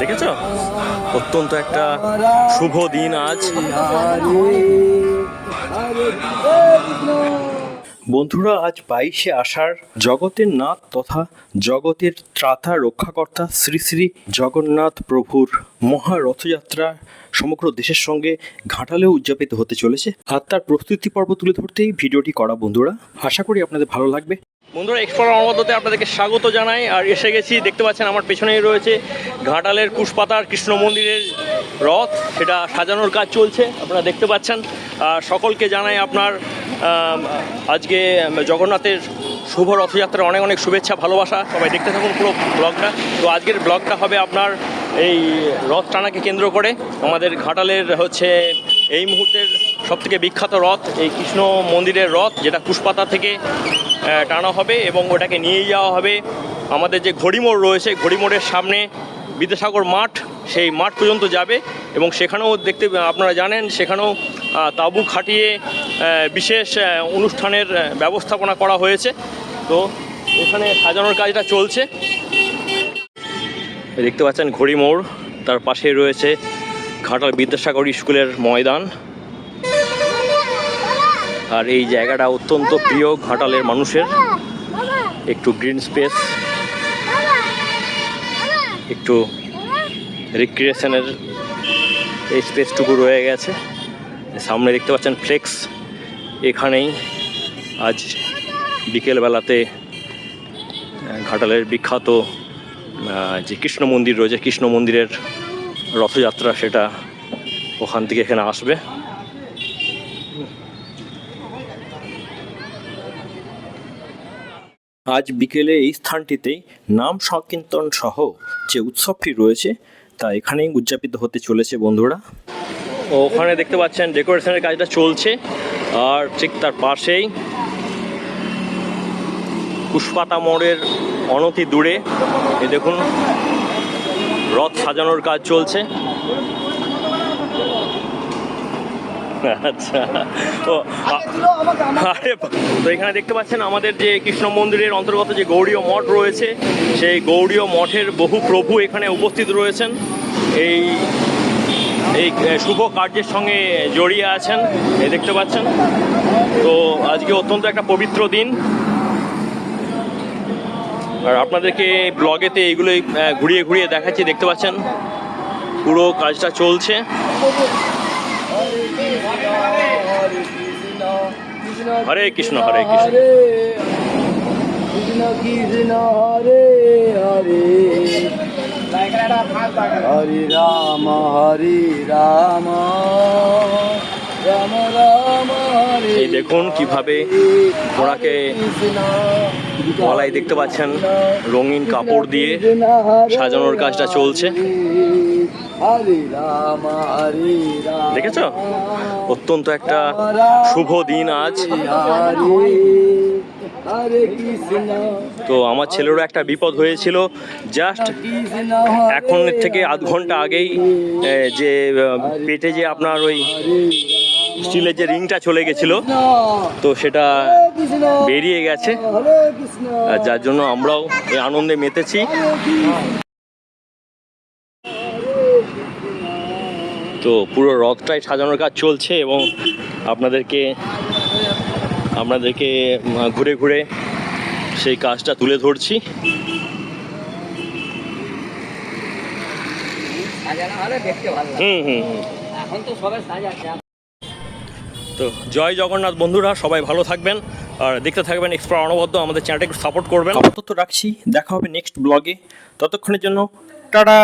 দেখেছ অত্যন্ত একটা শুভ দিন আজ বন্ধুরা, আজ বাইশে আষাঢ়, জগতের নাথ তথা জগতের ত্রাতা রক্ষাকর্তা শ্রী শ্রী জগন্নাথ প্রভুর মহা রথযাত্রা সমগ্র দেশের সঙ্গে ঘাটালেও উদযাপিত হতে চলেছে। আর তার প্রস্তুতি পর্ব তুলে ধরতেই ভিডিওটি করা বন্ধুরা, আশা করি আপনাদের ভালো লাগবে। বন্ধুরা এক্সপ্লোর অনবদ্যতে আপনাদেরকে স্বাগত জানাই, আর এসে গেছি, দেখতে পাচ্ছেন আমার পেছনেই রয়েছে ঘাটালের কুশপাতার কৃষ্ণ মন্দিরের রথ, সেটা সাজানোর কাজ চলছে, আপনারা দেখতে পাচ্ছেন। আর সকলকে জানাই আপনার আজকে জগন্নাথের শুভ রথযাত্রার অনেক অনেক শুভেচ্ছা, ভালোবাসা। সবাই দেখতে থাকুন পুরো ব্লগটা। তো আজকের ব্লগটা হবে আপনার এই রথ টানাকে কেন্দ্র করে। আমাদের ঘাটালের হচ্ছে এই মুহূর্তের সবথেকে বিখ্যাত রথ, এই কৃষ্ণ মন্দিরের রথ, যেটা কুশপাতা থেকে টানা হবে এবং ওটাকে নিয়ে যাওয়া হবে। আমাদের যে ঘড়িমোড় রয়েছে, ঘড়িমোড়ের সামনে বিদ্যাসাগর মাঠ, সেই মাঠ পর্যন্ত যাবে এবং সেখানেও দেখতে, আপনারা জানেন, সেখানেও তাঁবু খাটিয়ে বিশেষ অনুষ্ঠানের ব্যবস্থাপনা করা হয়েছে। তো এখানে সাজানোর কাজটা চলছে। দেখতে পাচ্ছেন ঘড়ি মোড়। তার পাশে রয়েছে ঘাটাল বিদ্যাসাগর স্কুলের ময়দান। আর এই জায়গাটা অত্যন্ত প্রিয় ঘাটালের মানুষের। একটু গ্রিন স্পেস। একটু রিক্রিয়েশনের এই স্পেসটুকু রয়ে গেছে। সামনে দেখতে পাচ্ছেন ফ্লেক্স। এখানেই আজ বিকেলবেলাতে ঘাটালের বিখ্যাত যে কৃষ্ণ মন্দির রয়েছে, কৃষ্ণ মন্দিরের রথযাত্রা, সেটা ওখান থেকে এখানে আসবে। আজ বিকেলে এই স্থানটিতে নাম সংকীর্তন সহ যে উৎসবটি রয়েছে, তা এখানেই উদযাপিত হতে চলেছে, বন্ধুরা। ওখানে দেখতে পাচ্ছেন ডেকোরেশনের কাজটা চলছে। আর ঠিক তার পাশেই পুষ্পাতা মোড়ের অনতি দূরে। এ দেখুন, রথ সাজানোর কাজ চলছে। আচ্ছা তো আ- আরে তো এখানে দেখতে পাচ্ছেন আমাদের যে কৃষ্ণ মন্দিরের অন্তর্গত যে গৌড়ীয় মঠ রয়েছে, সেই গৌড়ীয় মঠের বহু প্রভু এখানে উপস্থিত রয়েছেন। এই এই শুভ কার্যের সঙ্গে জড়িয়ে আছেন, এ, দেখতে পাচ্ছেন। তো আজকে অত্যন্ত একটা পবিত্র দিন। আর আপনাদেরকে ব্লগেতে এইগুলোই ঘুরিয়ে ঘুরিয়ে দেখাচ্ছি, দেখতে পাচ্ছেন। পুরো কাজটা চলছে। হরে কৃষ্ণ হরে কৃষ্ণ। কৃষ্ণ কৃষ্ণ, হরে হরে। হরে রাম হরে রাম। রাম রাম এই দেখুন কীভাবে ঘোড়াকে গলায় দেখতে পাচ্ছেন রঙিন কাপড় দিয়ে সাজানোর কাজটা চলছে। দেখেছ? অত্যন্ত একটা শুভ দিন আজ। তো আমার ছেলেরও একটা বিপদ হয়েছিল। জাস্ট এখন থেকে আধ ঘণ্টা আগেই যে পেটে যে আপনার ওই স্টিলের যে রিংটা চলে গেছিল তো সেটা বেরিয়ে গেছে। আর যার জন্য আমরাও এই আনন্দে মেতেছি। তো পুরো রথটাই সাজানোর কাজ চলছে এবং আপনাদেরকে আপনাদেরকে ঘুরে ঘুরে সেই কাজটা তুলে ধরছি। হুম হুম। এখন তো তো জয় জগন্নাথ বন্ধুরা, সবাই ভালো থাকবেন। আর দেখতে থাকবেন এক্সপ্লোর অনবদ্য, আমাদের চ্যানেলটা একটু সাপোর্ট করবেন। আপাতত রাখছি, দেখা হবে নেক্সট ব্লগে ততক্ষণের জন্য, টাটা!